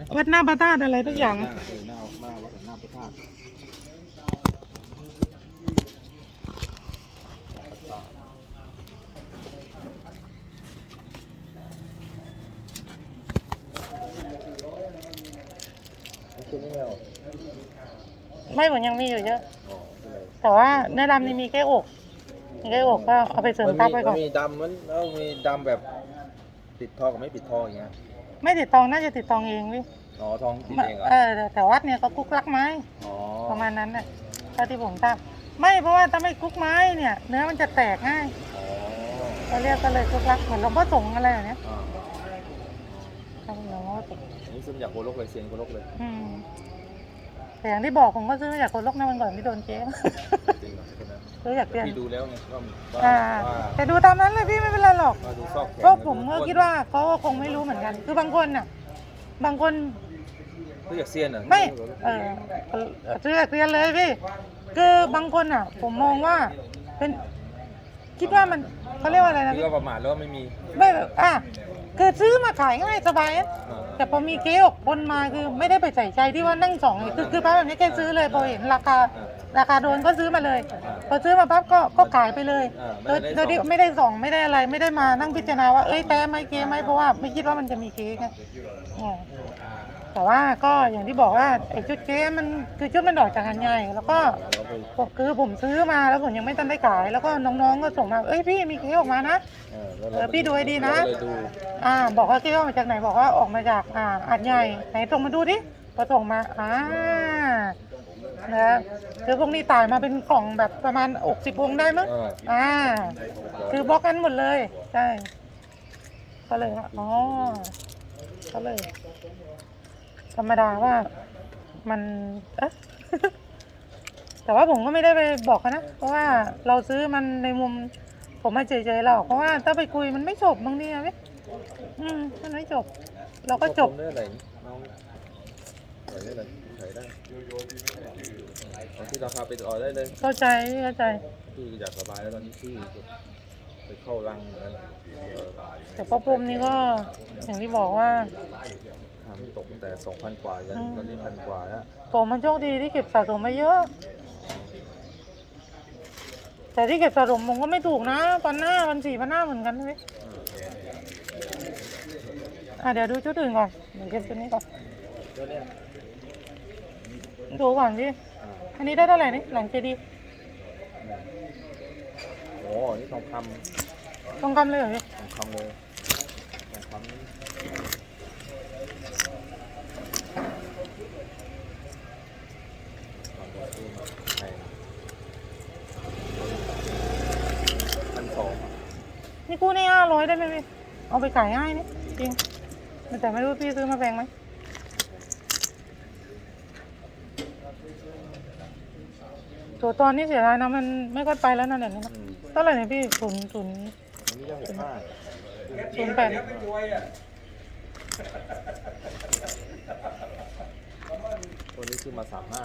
เนี่ยวัดหน้าพระธาตุอะไรทุกอย่าง หน้าเออหน้าหน้าวัดหน้าพระธาตุคุณไม่เอาไม่เหมือนยังมีอยู่เยอะ อ๋อเป็นไรแต่ว่าเนื้อดำนี่มีแค่อกมีแค่อกก็เอาไปเสริมทับไปก่อน มันมีดำมันแล้วมีดำแบบปิดทองกับไม่ปิดทองอย่างเงี้ย ไม่ติดตองน่าจะติดตองเองวิอ๋อทองติดเองเหรอเออแต่วัดเนี่ยก็กุ๊กลักไม้อ๋อประมาณนั้นน่ะเท่าที่ผมทราบไม่เพราะว่าถ้าไม่กุ๊กไม้เนี่ยเนื้อมันจะแตกง่ายอ๋อเราเรียกก็เลยกุ๊กลักเหมือนหลวงพ่อสงฆ์อะไรอย่างเนี้ยอ่าครับหลวงพ่อสงฆ์อันนี้ซื้อมาจากโคโลกเลยเซียนโคโลกเลย อืมแต่อย่างที่บอกผมก็ซื้อมาจากคนลกน้ำมันก่อนที่โดนเจ๊จ ริงเหรอใช่ไหมซื้อจากเพื่อนพี่ดูแล้วไงว่าว่าอ่าว่า แต่ดูตามนั้นเลยพี่ไม่เป็นไรหรอก ว่าดูซอกแขนเพราะผมก็คิดว่าเขาก็คงไม่รู้เหมือนกัน คือบางคนน่ะ บางคนซื้อจากเซียนเหรอไม่ เออซื้อจากเรียนเลยพี่ คือบางคนอะ ผมมองว่า เป็น คิดว่ามันเขาเรียกว่าอะไรนะพี่ พี่ก็ประมาทแล้วว่าไม่มีไม่แบบอะคือซื้อมาขายง่ายสบายอะอ่าแต่พอมีเก๊ออกคนมาคือไม่ได้ไปใส่ใจที่ว่านั่งสองคือคือปั๊บแบบนี้แกซื้อเลยพอเห็นราคา ราคาโดนก็ซื้อมาเลย พอซื้อมาปั๊บก็ก็ขายไปเลยอ่าโดยไม่โดได้ยที่ส่องไม่ได้ส่องไม่ได้อะไรไม่ได้มานั่งพิจารณาว่าเอ้ยแต้ไหมเก๊ไหมเพราะว่าไม่คิดว่ามันจะมีเก๊ไงอืมแต่ว่าก็อย่างที่บอกว่าไอ้ชุดเก๊มันคือชุดมันดอกจากหันใหญ่แล้วก็เราไปผมคือผมซื้อมาแล้วผมยังไม่ทันได้ขาย แล้วก็น้องๆก็ส่งมาเอ้ยพี่มีเก๊ออกมานะเออแล้วเออพี่ดูให้ดีนะเราเลยดูอ่า บอกว่าเก๊ออกมาจากไหนบอกว่าออกมาจากอ่าอันใหญ่ไหนส่งมาดูดิพอส่งมาอ่า นะคือพวกนี้ตายมาเป็นกล่องแบบประมาณอกสิบวงได้มั้งเอออ่า คือบล็อกกันหมดเลยใช่ก็เลยว่าอ๋อก็เลย ธรรมดาว่ามันเอ๊ะ แต่ว่าผมก็ไม่ได้ไปบอกเขานะ เพราะว่าเราซื้อมันในมุม ผมมาเฉยๆหรอกเพราะว่าถ้าไปคุยมันไม่จบบางทีอะพี่อืมมันไม่จบ เราก็จบผมได้อะ ไรน้องใส่ได้เลยใส่ได้เอาที่ราคาไปต่อได้เลยเข้าใจเข้าใจพี่อยากสบายแล้วตอนนี้พี่ไปเข้ารังอย่างนั้นเออแต่พ่อปุ่มนี่ก็อย่างที่บอกว่าทำตกตั้งแต่สองพันกว่ายันตอนนี้พันกว่าแล้วผมมันโชคดีที่เก็บสะสมมาเยอะ แต่ที่เก็บสะสมผมก็ไม่ถูกนะพันหน้าพันสี่พันห้าเหมือนกันเลยอะเดี๋ยวดูชุดอื่นก่อนเดี๋ยวเก็บชุดนี้ก่อนก็เนี่ย ดูก่อนพี่อ่าอันนี้ได้เท่าไหร่นี่หลังเจดีย์โอ้นี่ทองคทองคำเลยเหรอพี่ำทองคำเลยทองคำนี่ก่อนจะซื้อมาแพงพันสองนี่กู้นี่ห้าร้อยได้ไหมพี่เอาไปขายง่ายนี่จริงแต่ไม่รู้พี่ซื้อมาแพงไหม ตัวตอนนี้เสียดายนะมันไม่ค่อยไปแล้วนะเดี๋ยวนี้นะอืมเท่าไหร่เนี่ยพี่ศูนย์ศูนย์อันนี้ก็หกห้าศูนย์แปดตัวนี้ซื้อมาสามห้า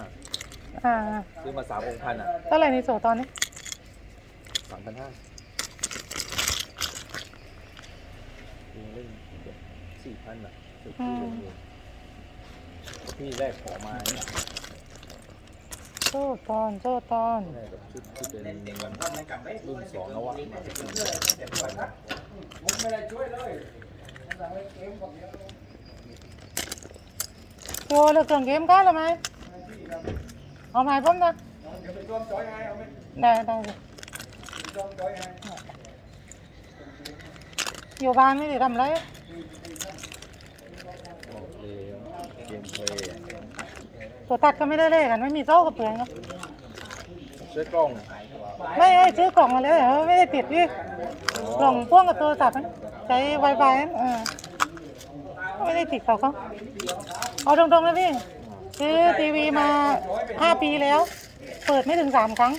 อ่าซื้อมาสามองค์พันอะเท่าไหร่ในโสตอนนี้สามพันห้าเล่นสี่พันอะสุดที่เลยพี่แรกขอมาเนี่ย โซตอนโซตอนแรกกับชุดที่เป็นรุ่นสองแล้วอะโยเหลือเครื่องเกมกันหรือไม่เอาไหมผมนะได้ได้อยู่บ้านไม่ได้ทำอะไรโอเคเกมเพลย์ ตัวตัดก็ไม่ได้เลยกันไม่มีโซ่กับเปลืองเนอะช่วยกล้องไม่ให้ซื้อกล่องมาเลยเหรอไม่ได้ติดพี่กล่องพ่วงกับโทรศัพท์นะใช้ไวไฟนะเออไม่ได้ติดเขาเขาเอาตรงๆนะพี่ซื้อทีวีมาห้าปีแล้ว เปิดไม่ถึงสามครั้ง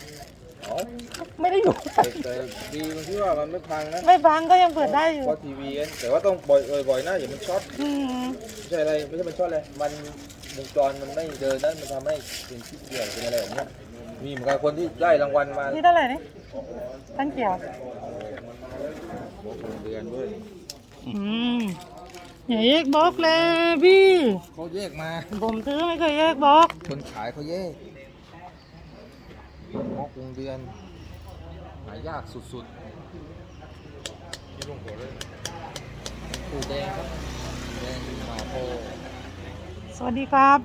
เอ้าไม่ได้อยู่ แต่แต่ดีตรงที่ว่ามันไม่พังนะไม่ฟังก็ยังเปิดได้อยู่เพราะทีวีเองแต่ว่าต้องบ่อยเออบ่อยนะอย่ามันช็อตอืมไม่ใช่อะไรไม่ใช่มันช็อตเลยมัน วงจรมันไม่เดินนั้นมันทำให้เป็นที่เกี่ยวเป็นอะไรแบบเนี้ยมีเหมือนกันคนที่ได้รางวัลมานี่เท่าไหร่นี่ท่านเกี่ยวโอ้โหเดือนด้วยอืมอย่าแยกบล็อกเลยพี่เขาแยกมา ผมซื้อไม่เคยแยกบล็อกคนขายเขาแยกมอกวงเดือนหายากสุดๆปูแดงครับแดงมาโพ สวัสดีครับ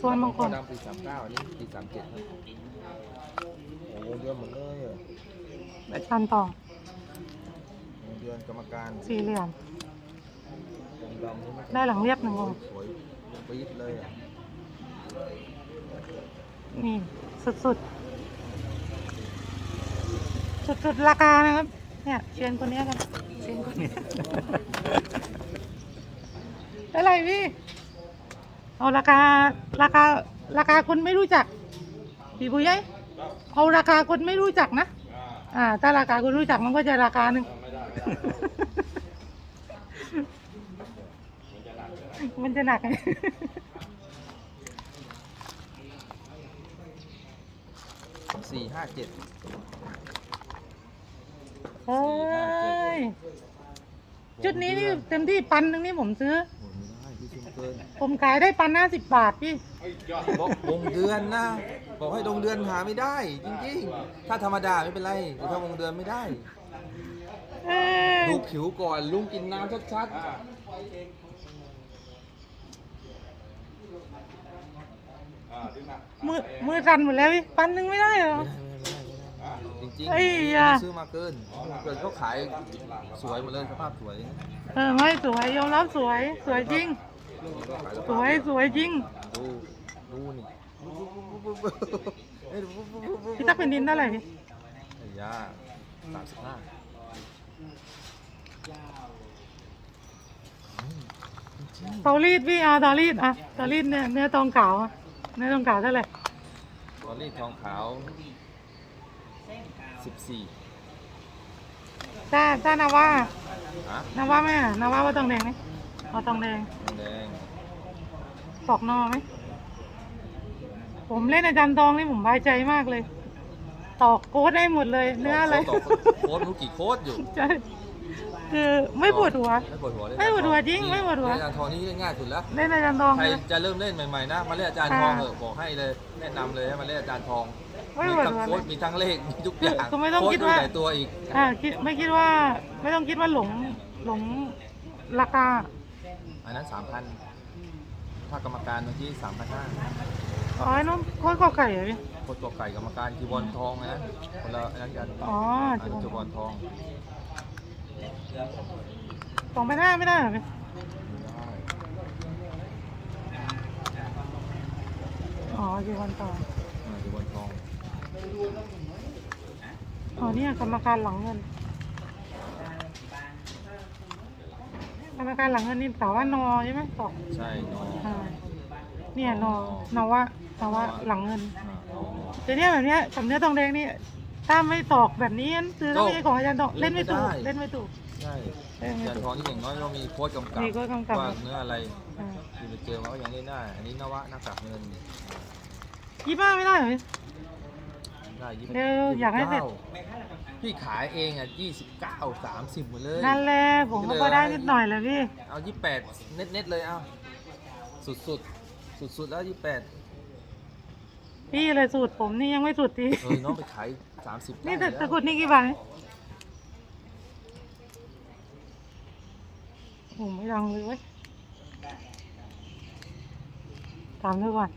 ส่วนบางคนดำปีสามเก้าอันนี้ปีสามเจ็ดโอ้วงเดือนหมดเลยอะอาจารย์ต่อวงเดือนกรรมการสี่เหลี่ยมวงดำนี่ม่ได้หลังเรียบหนึ่งองค์สวยปี๊ดเลยอะนี่ สุดสุดสุดสุดๆ ราคานะครับ เนี่ยเชียนคนเนี้ยกันเชียนคนเนี้ย เท่าไหร่พี่เอาราคาราคาราคาคนไม่รู้จักพี่ผู้ใหญ่เอาราคาคนไม่รู้จักนะอ่าถ้าราคาคนรู้จักมันก็จะราคาหนึ่งมันจะหนักสี่ห้าเจ็ดเฮ้ย จุดนี้นี่เต็มที่ปันหนึ่งนี่ผมซื้อ เกินผมขายได้ปันห้าสิบบาทพี่ บอกวงเดือนนะ บอกให้วงเดือนหาไม่ได้ จริงๆ ถ้าธรรมดาไม่เป็นไรแต่ถ้าวงเดือนไม่ได้ เอ้ยดูผิวก่อนลุงกินน้ำชัดมือมือสั่นหมดแล้วพี่ปันหนึ่งไม่ได้เหรอๆไม่ได้ไม่ได้ไม่ได้จริงไอ้ๆยา ซื้อมาเกินเกินเขาขายสวยหมดเลยสภาพสวย เออไม่สวยยอมรับสวย สวยจริงเขาขาย สสภาพวยสวยจริง ดูดูนี่เอ้ยดูพี่ตักเป็นดินเท่าไหร่พี่ไอ้ยาสามสิบห้าเตารีดพี่เอาเตารีดอะเตารีดเนี่ยเนื้อทองขาวอะเนื้อทองขาวเท่าไหร่ตอรี่ทองขาวสิบสี่ถ้าถ้านาว่าฮะนาว่าไหมอะนาว่าว่าทองแดงไหม เอาทองแดงแดงตอกนอไหม ผมเล่นอาจารย์ทองนี่ผมพายใจมากเลย ตอกโค้ดได้หมดเลย เนื้ออะไร ต่โค้ดรู้กี่โค้ดอยู่ใช่คือไม่ปวดหัว ไม่ปวดหัวเลยไม่ปวดหัวจริงไม่ปวดหัวเล่นอาจารย์ทองนี่เล่นง่ายสุดแล้ว เล่นอาจารย์ทองใครเลยจะเริ่มเล่นใหม่ๆนะ มาเล่นอาจารย์ทองเถอะบอกให้เลย แนะนำเลยให้มาเล่นอาจารย์ทอง ไม่มีปวดทั้งหัวโค้เลดย มีทั้งเลข มีทุกอย่างคือไม่ต้องโค้คิดดูว่าหลายตัวอีก อ่าคิดไม่คิดว่า ไม่ต้องคิดว่าหลงหลงราคา อันนั้นสามพันถ้ากรรมการเมื่อกี้สามพันห้าอ๋อไอ้น้องโค้ดกอไก่เหรอพี่โค้ดตัวไก่กรรมการจีวรทองนะคนละอันนั้นกันอ๋ออันจีนั้นวจีวรรทองสองพันห้าไม่ได้เหรอพี่ไม่ได้อ๋อจีวรต่ออ่าจีวรทองอ๋อเนี่ยกรรมการหลังเงิน กรรมการหลังเงินนี่ถามว่านอใช่ไหมตอกใช่นออ่าเนี่ยนอนอวะนอวะหลังเงินอ่าอ๋อแต่เนี่ยแบบเนี้ยกับเนื้อทองแดงนี่ถ้าไม่ตอกแบบนี้งั้นคือถ้าไม่ใช่ของอาจารย์ตอกเล่นไม่ถูกไม่ได้เล่นไม่ถูก ใช่เล่นไม่อาจารถูย์กทองนี่อย่างน้อยเรามีโค้ดกำกับมีโค้ชกำกับ ว่าเนื้ออะไรอ่าที่ไปเจอมาก็ยังเล่นได้ อันนี้นวะหน้ากากเงินยี่ห้าไม่ได้เหรอพี่ได้ยี่เดี๋ยวอยากให้เสร็จ พี่ขายเองอะยี่สิบเก้าสามสิบหมดเลย นั่นแหละผมก็พอได้นิดหน่อยเลยพี่ เอายี่แปดเน็ตเน็ตๆเลยเอา สุดสุดสุดสุดๆแล้วยี่แปดพี่เลยสูตรผมนี่ยังไม่สุดทีเออน้องไปขายสามสิบนี่แต่ตะกรุดนี่กี่บาทเนี่ยโอ้ไม่ดังเลยเว้ยถามด้วยก่อน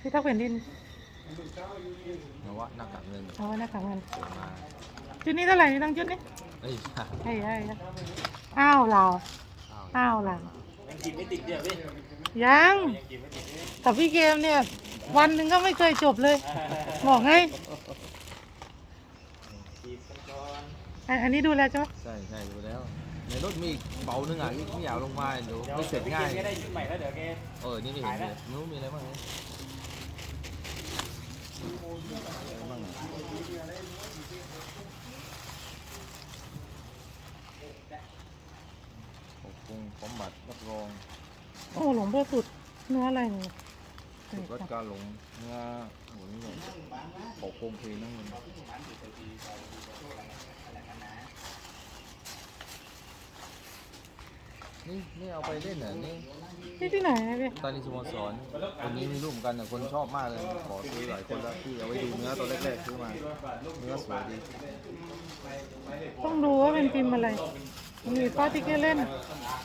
พี่ทักเป็นดิน นวะหน้ากากเงินเอาไว้หน้ากากเงินเปิดมาจุดนี้เท่าไหร่นี่ต้องจุดนี่เอ้ยเฮ้ยเฮ้ยเฮ้ยอ้าวเราอ้าวเรายังแต่พี่เกมเนี่ย วันหนึ่งก็ไม่เคยจบเลย บอกให้อันอันนี้ดูแลใช่ไหมใช่ใช่ดูแล้วในรถมีอีกเบาหนึงอะที่ไม่อยากลงมาเดี๋ยวไม่เสร็จง่ายได้ชุดใหม่แล้วเดี๋ยวแกเออนี่ไม่เห็นเลยไม่รู้มีอะไรบ้างเนี่ยอะไร บ้างอะปรุงพร้อมบัตรรับรองโอ้หลวงพ่อสุดเนื้ออะไรเนี่ยสุดวัดการหลงเนื้อหมุนหนี่แบบปรุงเพลนั่งเงิน นี่นี่เอาไปเล่นเหรอนี่นี่ที่ไหนนะพี่ตานีสโมสรคนนี้มีรูปเหมือนกันแต่คนชอบมากเลยขอซื้อหลายคนแล้วที่เอาไว้ดูเนื้อตัวแรกๆซื้อมาเนื้อสวยดีต้องดูว่าเป็นพิมพ์อะไรมีป้าที่แกเล่น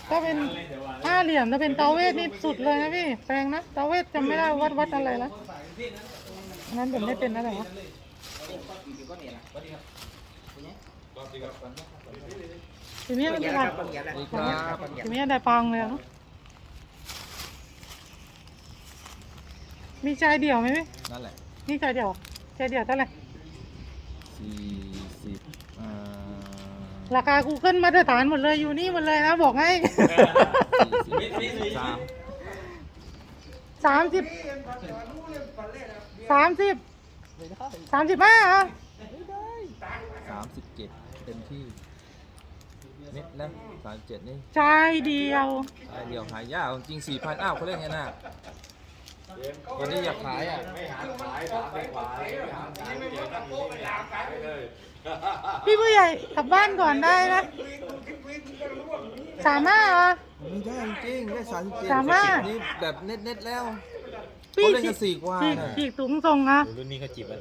ก็เป็นห้าเหลี่ยมถ้าเป็นเตาเวทนี่สุดเลยนะพี่แปลงนะเตาเวทจำไม่ได้วัดวัดอะไรแล้วอันนั้นผมไม่เป็นอะไรวะ ทีนี้มันจะทำนี่ครับทีนี้ได้ปังเลยเนาะมีใจเดี่ยวไหมพี่นั่นแหละนี่ใจเดี่ยวใจเดี่ยวเท่าไหร่สี่สิบอ่าราคา Google มาตรฐานหมดเลยอยู่นี่หมดเลยนะบอกให้สี่สิบสามสามสิบสามสิบสามสิบห้าเหรอสามสิบเจ็ดเต็มที่ เม็ดแล้วสามเจ็ดนี่ใจเดียวไอเดียวหายากจริงสี่พันอ้าวเขาเรียกไงน่ะวันนี้อยากขายอะพี่ผู้ใหญ่กลับบ้านก่อนได้นะสามห้าเหรอ ไม่ได้จริงได้สามสิบเจ็ดสามารถ นี่แบบเน็ตเน็ตๆแล้วพี่เขาเล่นกันสี่กว่าฉีกน่ะ ฉีกถุงส่งนะ รุ่นนี้เขาจีบกัน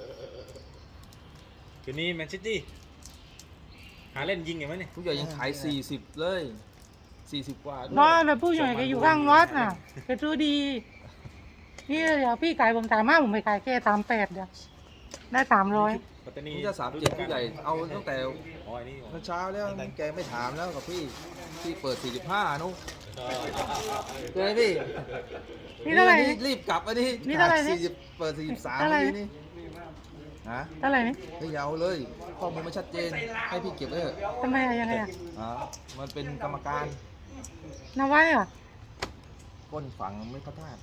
คืนนี้แมนซิตี้ หาเล่นยิงอย่างไหมเนี่ยผู้ใหญ่ยังขายสี่สิบเลยสี่สิบกว่าด้วยน้อยเลยผู้ใหญ่แกอยู่ข้างวัดน่ะแกซื้อดี นี่เดี๋ยวพี่ขายผมสามห้าผมไปขายแค่สามแปดเดี๋ยวได้สามร้อยปัตตานีนี่จะสามเจ็ดผู้ใหญ่เอาตั้งแต่อ๋ออันนี้เมื่อเช้าแล้วแกไม่ถามแล้วกับพี่พี่เปิดสี่สิบห้านุ๊กเจอไหมพี่นี่เท่าไหร่นี่รีบกลับอันนี้นี่เท่าไหร่นี่สี่สิบเปิดสี่สิบสามเท่าไหร่ นี่ ฮะเท่าไหร่นี่ไม่ยาวเลยข้อมูลไม่ชัดเจนให้พี่เก็บไว้เถอะทำไมอะยังไงอะอ่ามันเป็นกรรมการนาไว้เหรอก้นฝังไม่พระธาตุ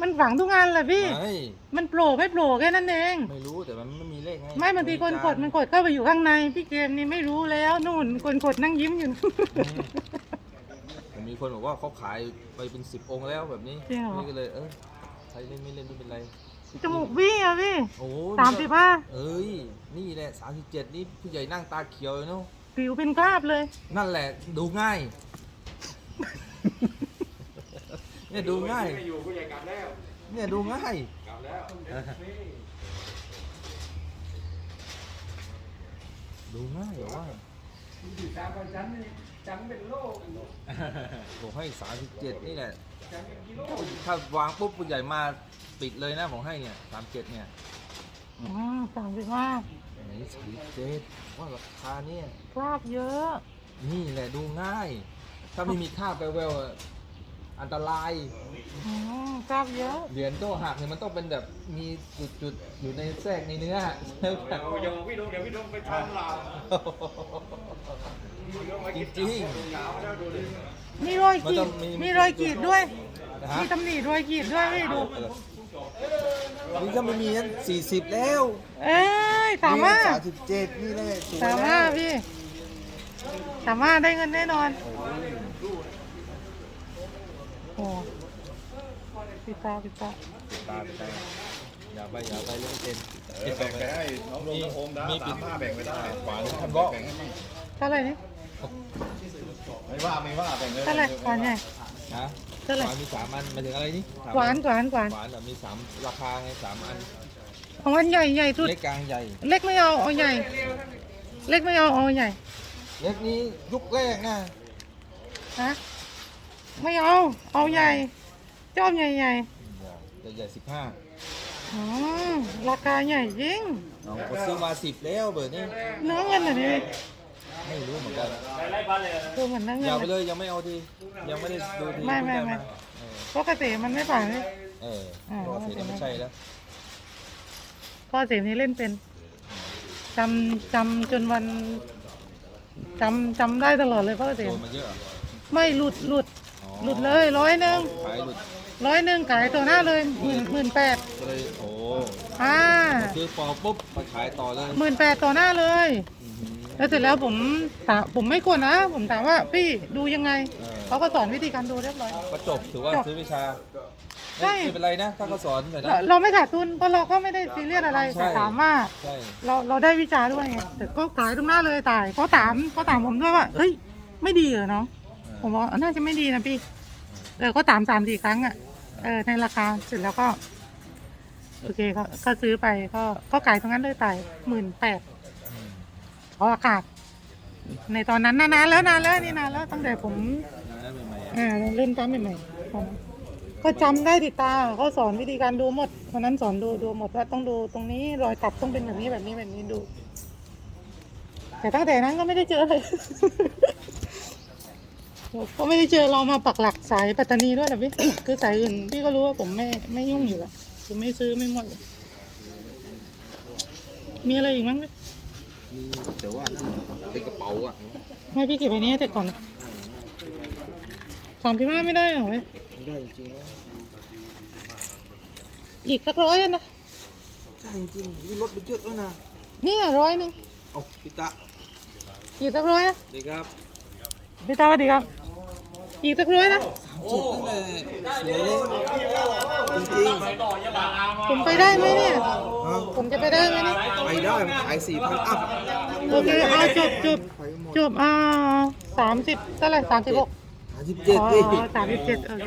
มันฝังทุกงานเลยพี่ ไม่มันโผล่ไม่โผล่แค่นั้นเอง ไม่รู้แต่มันไม่มีเลขไงไม่บางทีคนกดมันกดเข้าไปอยู่ข้างใน พี่เกมนี่ไม่รู้แล้วนู่นคนกดนั่งยิ้มอยู่ผมมีคนบอกว่าเขาขายไปเป็นสิบองค์แล้วแบบนี้จริงเหรอ นี่ก็เลยเออใครเล่นไม่เล่นไม่เป็นไร จมูกวี่อะพี่โอ้สามสิบห้าเอ้ย นี่แหละสามสิบเจ็ดนี่ผู้ใหญ่นั่งตาเขียวเลยเนาะ ผิวเป็นคราบเลย นั่นแหละดูง่าย เนี่ยดูง่ายอยู่ผู้ใหญ่กลับแล้วเนี่ยดูง่าย กลับแล้วดูง่ายเหรอว่าผมให้สามสิบเจ็ดนี่แหละถ้าวางปุ๊บผู้ใหญ่มา ปิดเลยนะผมให้เนี่ยสามเจ็ดเนี่ยอืมสามสิบห้าไหนสามเจ็ดว่าราคาเนี่ยคราบเยอะ นี่แหละดูง่าย ถ้าไม่มีค่าแปลวๆอะอันตราย อืมคราบเยอะ เหรียญโต้หักเนี่ยมันต้องเป็นแบบมีจุดๆอยู่ในแทรกในเนื้อ เดี๋ยวพี่ดงเดี๋ยวพี่ดงไปทำเราจริงมีรอยมันขีต้อดงมีมีรอยขีดด้วยๆนะฮะ มีตำหนิรอยขีดด้วยพี่ดู นี่ถ้าไม่มีนั้นสี่สิบแล้วเอ้ยสามารถสามสิบเจ็ดนี่แหละสวยสามารถพี่ สามารถได้เงินแน่นอน โอ้ปิดตาปิดตาตามไปอย่าไปอย่าไปเล่นเต็มเออแบ่งไปให้น้องลงน้องโอมได้มีปิสาดมห้าแบ่งไปได้ขวานคันบอกแบ่งให้มั่งเท่าไหร่นี่ไม่ว่าไม่ว่าแบ่งเลยเท่าไหร่ขวานใหญ่ นะเท่าไหร่ ขวานมีสามอันหมายถึงอะไรนี่สมขวานขวานขวานขวานแบบมีสามราคาไงสามอันของมันใหญ่ใหญ่สุด เล็กกลางใหญ่ เล็กไม่เอาเอาใหญ่ เล็กไม่เอาเอาใหญ่เล็กนี้ยุคแรกนะฮะไม่เอาเอาใหญ่ชอบใหญ่ใหญ่ใหญ่ใหญ่สิบห้าๆอืมราคาใหญ่จริงเอาก็ซื้อมาสิบแล้วเบอร์นี้เนื้อเงินเหรอนี่ ไม่รู้เหมือนกันดูเหมือนเนื้อเงิอนย่าไปเลยยังไม่เอาทียังไม่ได้ดูทีไม่ไม่เพิ่งไม่ด้าเออเพราะเกษตรมันไม่ผ่านเลยเอออ่าปกติเนี่ยไม่ใช่แล้วพ่อเสียนี้เล่นเป็นจำจำจนวันจำจำได้ตลอดเลยพ่อเสีโดยนมาเยอะเหรอไม่หลุดหลุดอ๋อหลุดเลยร้อยหนึ่งขายหลุดร้อยหนึ่งขายตัวหน้าเลยหมื่นหมื่นแปดก็เลยโอ้อ่าซื้อปอปุ๊บมาขายต่อเลยหมื่นแปดต่อหน้าเลยอื้อหือ แล้วเสร็จแล้วผมถามผมไม่กลัวนะ ผมถามว่าพี่ดูยังไง เออ เขาก็สอนวิธีการดูเรียบร้อย ก็จบถือว่าจบซื้อวิชาใช่ ไม่ไม่เป็นไรนะถ้าเขาสอนหน่อยนะเราเราไม่ขาดทุนเพราะเราก็ไม่ได้ซีเรียสอะไรใช่ แต่ถามว่า ใช่เราเราได้วิจาด้วยไงแต่ก็ขายตรงหน้าเลยตายเขาถามเขาถามผมด้วยว่าเอ้ย ไม่ดีเหรอน้องเออผมบอกน่าจะไม่ดีนะพี่ เออก็ตามสามสี่ครั้งอะ เออในราคาเสร็จแล้วก็ โอเคก็ก็ซื้อไปก็ก็ขายตรงนั้นเลยตายหมื่นแปด เพราะอากาศ ในตอนนั้นนานๆแล้วนานแล้วนี่นานแล้วตั้งแต่ผมอ่าเล่นตามใหม่ๆตอนนั้นก็จำได้ติดตาเขาสอนวิธีการดูหมดวันนั้นสอนดูดูหมดว่าต้องดูตรงนี้รอยตัดต้องเป็นแบบนี้แบบนี้แบบนี้ดู แต่ตั้งแต่นั้นก็ไม่ได้เจอเลยก็ไม่ได้เจอเรามาปักหลักสายปัตตานีด้วยนะพี่คือสายอื่นพี่ก็รู้ว่าผมไม่ไม่ยุ่งอยู่แล้วคือไม่ซื้อไม่หมด มีอะไรอีกมั้งไหมมี แต่ว่านั่นเป็นกระเป๋าอะให้พี่เก็บไว้นี้ให้เสร็จก่อนนะสามพี่ห้าไม่ได้เหรอเว้ยไม่ได้จริงๆนะอีกสักร้อยอะนะใช่จริงๆนี่รถไปเยอะแล้วนะเนี่ยร้อยหนึ่งเอาพี่ตะอีกสักร้อยนะดีครับพี่ตาสวัสดีครับอีกสักร้อยนะ โอ้สวยเลยจริงผมไปได้ไหมเนี่ยๆฮะผมจะไปได้ไหมเนี่ย ไปได้มันขายสี่พันอัพโอเคเอาจบจบจบอ่าสามสิบเท่าไหร่สามสิบหกสามสิบเจ็ดอ๋อดิ สามสิบเจ็ดเออ